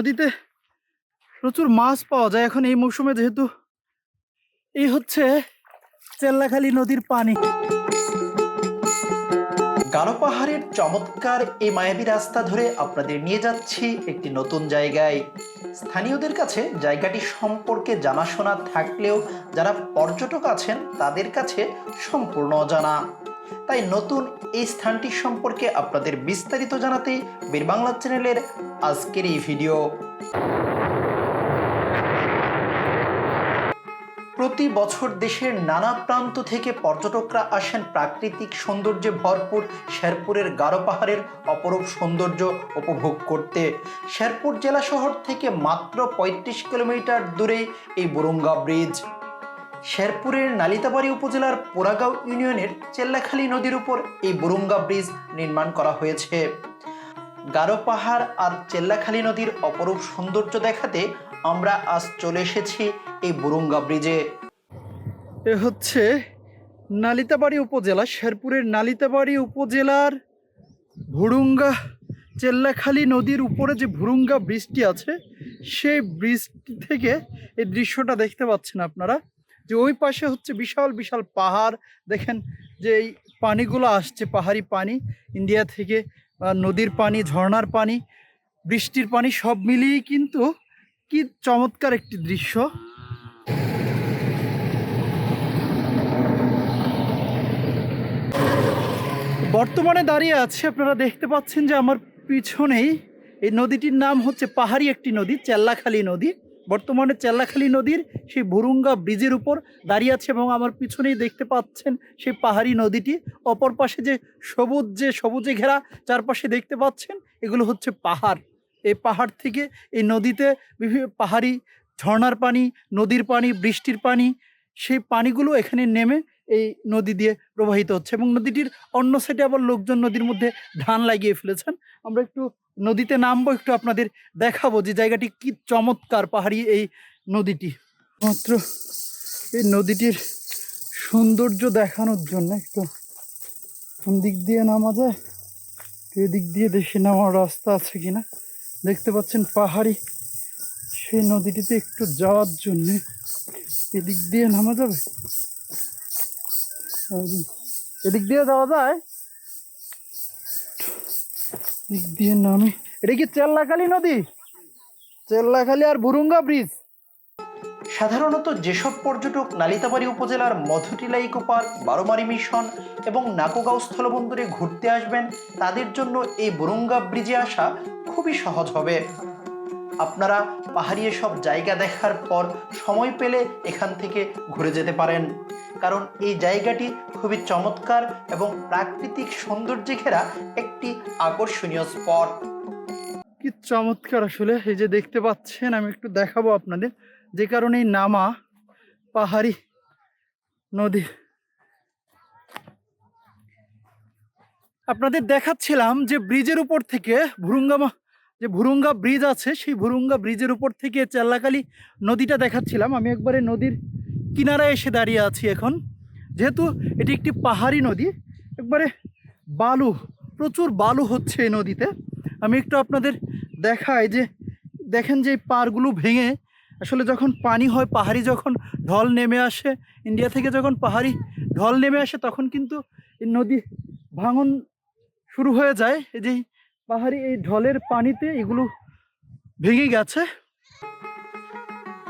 নদীতে প্রচুর মাছ পাওয়া যায় এখন এই মৌসুমে যেহেতু। এই হচ্ছে চেল্লাখালী নদীর পানি। গারো পাহাড়ের চমৎকার এই মায়াবী রাস্তা ধরে আপনাদের নিয়ে যাচ্ছি একটি নতুন জায়গায়। স্থানীয়দের কাছে জায়গাটি সম্পর্কে জানাশোনা থাকলেও যারা পর্যটক আছেন তাদের কাছে সম্পূর্ণ অজানা। তাই নতুন এই স্থানটি সম্পর্কে আপনাদের বিস্তারিত জানাতে বীর বাংলা চ্যানেলের আজকের এই ভিডিও। প্রতি বছর দেশের নানা প্রান্ত থেকে পর্যটকরা আসেন প্রাকৃতিক সৌন্দর্যে ভরপুর শেরপুরের গারো পাহাড়ের অপরূপ সৌন্দর্য উপভোগ করতে। শেরপুর জেলা শহর থেকে মাত্র ৩৫ কিলোমিটার দূরে এই বুরুঙ্গা ব্রিজ। শেরপুরের নালিতাবাড়ি উপজেলার পোড়াগাঁও ইউনিয়নের চেল্লাখালী নদীর উপর এই বুরুঙ্গা ব্রিজ নির্মাণ করা হয়েছে। গারো পাহাড় আর চেল্লাখালী নদীর অপরূপ সৌন্দর্য দেখাতে আমরা আজ চলে এসেছি এই বুরুঙ্গা ব্রিজে। এ হচ্ছে নালিতাবাড়ি উপজেলা, শেরপুরের নালিতাবাড়ি উপজেলার ভুরুঙ্গা চেল্লাখালী নদীর উপরে যে ভুরুঙ্গা ব্রিজটি আছে, সেই ব্রিজটি থেকে এই দৃশ্যটা দেখতে পাচ্ছেন আপনারা। যে ওই পাশে হচ্ছে বিশাল বিশাল পাহাড়। দেখেন যে এই পানিগুলো আসছে, পাহাড়ি পানি। ইন্ডিয়া থেকে নদীর পানি, ঝর্ণার পানি, বৃষ্টির পানি, সব মিলিয়েই কিন্তু কি চমৎকার একটি দৃশ্য। বর্তমানে দাঁড়িয়ে আছে, আপনারা দেখতে পাচ্ছেন যে আমার পিছনেই এই নদীটির নাম হচ্ছে পাহাড়ি একটি নদী, চেল্লাখালী নদী। বর্তমানে চেল্লাখালী নদীর সেই ভুরুঙ্গা ব্রিজের উপর দাঁড়িয়ে আছে এবং আমার পিছনেই দেখতে পাচ্ছেন সেই পাহাড়ি নদীটি। অপর পাশে যে সবুজ, যে সবুজে ঘেরা চারপাশে দেখতে পাচ্ছেন এগুলো হচ্ছে পাহাড়। এই পাহাড় থেকে এই নদীতে বিভিন্ন পাহাড়ি ঝর্নার পানি, নদীর পানি, বৃষ্টির পানি, সেই পানিগুলো এখানে নেমে এই নদী দিয়ে প্রবাহিত হচ্ছে এবং নদীটির অন্য সাইডে আবার লোকজন নদীর মধ্যে ধান লাগিয়ে ফেলেছেন। আমরা একটু নদীতে নামবো, একটু আপনাদের দেখাবো যে জায়গাটি কি চমৎকার পাহাড়ি এই নদীটি। মাত্র এই নদীটির সৌন্দর্য দেখানোর জন্য একটু কোন দিক দিয়ে নামা যায় এদিক দিয়ে দেখে নামার রাস্তা আছে কিনা। দেখতে পাচ্ছেন পাহাড়ি সেই নদীটিতে একটু যাওয়ার জন্যে এদিক দিয়ে নামা যাবে। এদিক- দিয়ে যাওয়া যায়? দিক দিয়ে নামে। এটা কি চেল্লাখালী নদী? চেল্লাখালী আর বুরুঙ্গা ব্রিজ। সাধারণত যেসব পর্যটক নালিতাবাড়ি উপজেলার Madhutila eco park Baromari mission এবং নাকোগাঁও স্থলবন্দরে ঘুরতে আসবেন তাদের জন্য এই বুরুঙ্গা ব্রিজে আসা খুবই সহজ হবে। আপনারা পাহাড়ি সব জায়গা দেখার পর সময় পেলে এখান থেকে ঘুরে যেতে পারেন। কারণ এই জায়গাটি খুবই চমৎকার এবং প্রাকৃতিক সৌন্দর্যে ঘেরা একটি আকর্ষণীয় স্পট। কি চমৎকার আসলে, এই যে দেখতে পাচ্ছেন, আমি একটু দেখাবো আপনাদের। যে কারণে নামা পাহাড়ি নদী। আপনাদের দেখাচ্ছিলাম যে ব্রিজের উপর থেকে ভুরুঙ্গামা যে ভুরুঙ্গা ব্রিজ আছে, সেই ভুরুঙ্গা ব্রিজের উপর থেকে চেল্লাকালী নদীটা দেখাচ্ছিলাম। আমি একবারে নদীর কিনারায় এসে দাঁড়িয়ে আছি এখন। যেহেতু এটি একটি পাহাড়ি নদী, একবারে বালু, প্রচুর বালু হচ্ছে এই নদীতে। আমি একটু আপনাদের দেখাই যে, দেখেন যে এই পাড়গুলো ভেঙে আসলে যখন পানি হয়, পাহাড়ি যখন ঢল নেমে আসে, ইন্ডিয়া থেকে যখন পাহাড়ি ঢল নেমে আসে, তখন কিন্তু এই নদী ভাঙন শুরু হয়ে যায়। এই যে পাহাড়ি এই ঢলের পানিতে এগুলো ভেঙে গেছে।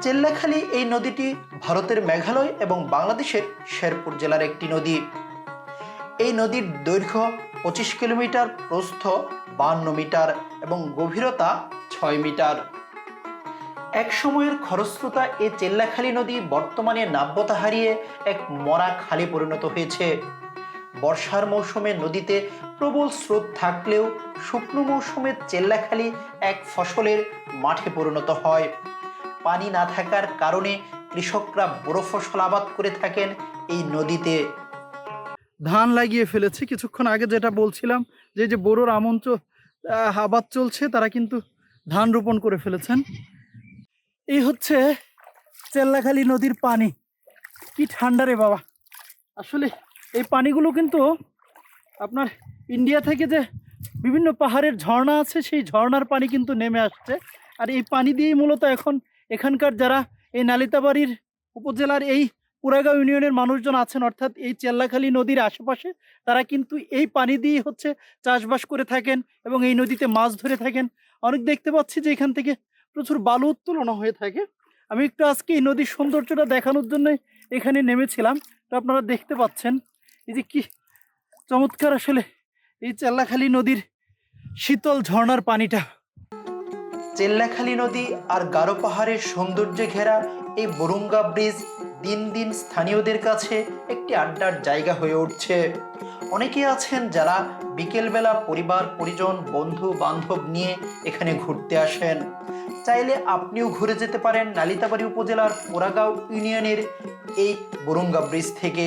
চেল্লাখালী এই নদীটি ভারতের মেঘালয় এবং বাংলাদেশের শেরপুর জেলার একটি নদী। এই নদীর দৈর্ঘ্য পঁচিশ কিলোমিটার, প্রস্থ বান্ন মিটার এবং গভীরতা ছয় মিটার। এক সময়ের খরস্রোতা এই চেল্লাখালী নদী বর্তমানে নাব্যতা হারিয়ে এক মরা খালি পরিণত হয়েছে। বর্ষার মৌসুমে নদীতে প্রবল স্রোত থাকলেও শুকনো মৌসুমে চেল্লাখালি এক ফসলের মাঠে পরিণত হয়। পানি না থাকার কারণে কৃষকরা বড় ফসল আবাদ করে থাকেন এই নদীতে। ধান লাগিয়ে ফেলেছে। কিছুক্ষণ আগে যেটা বলছিলাম যে যে বোরোর আমঞ্চ আবাদ চলছে, তারা কিন্তু ধান রোপণ করে ফেলেছেন। এই হচ্ছে চেল্লাখালি নদীর পানি। কি ঠান্ডা রে বাবা। আসলে এই পানিগুলো কিন্তু আপনার ইন্ডিয়া থেকে যে বিভিন্ন পাহাড়ের ঝর্ণা আছে, সেই ঝর্ণার পানি কিন্তু নেমে আসছে। আর এই পানি দিয়েই মূলত এখন এখানকার যারা এই নালিতাবাড়ির উপজেলার এই পুরাগাঁও ইউনিয়নের মানুষজন আছেন, অর্থাৎ এই চেল্লাখালী নদীর আশেপাশে, তারা কিন্তু এই পানি দিয়েই হচ্ছে চাষবাস করে থাকেন এবং এই নদীতে মাছ ধরে থাকেন। অনেক দেখতে পাচ্ছি যে এখান থেকে প্রচুর বালু উত্তোলন হয়ে থাকে। আমি একটু আজকে এই নদীর সৌন্দর্যটা দেখানোর জন্য এখানে নেমেছিলাম। তো আপনারা দেখতে পাচ্ছেন এই যে কি চমৎকার আসলে এই চেল্লাখালী নদীর শীতল ঝর্ণার পানিটা। চেল্লাখালী নদী আর গারো পাহাড়ের সৌন্দর্যে ঘেরা এই বরুঙ্গা ব্রিজ দিন দিন স্থানীয়দের কাছে একটি আড্ডার জায়গা হয়ে উঠছে। অনেকে আছেন যারা বিকেলবেলা পরিবার, পরিজন, বন্ধু, বান্ধব নিয়ে এখানে ঘুরতে আসেন। চাইলে আপনিও ঘুরে যেতে পারেন নালিতাবাড়ি উপজেলার পোড়াগাঁও ইউনিয়নের এই বরুঙ্গা ব্রিজ থেকে।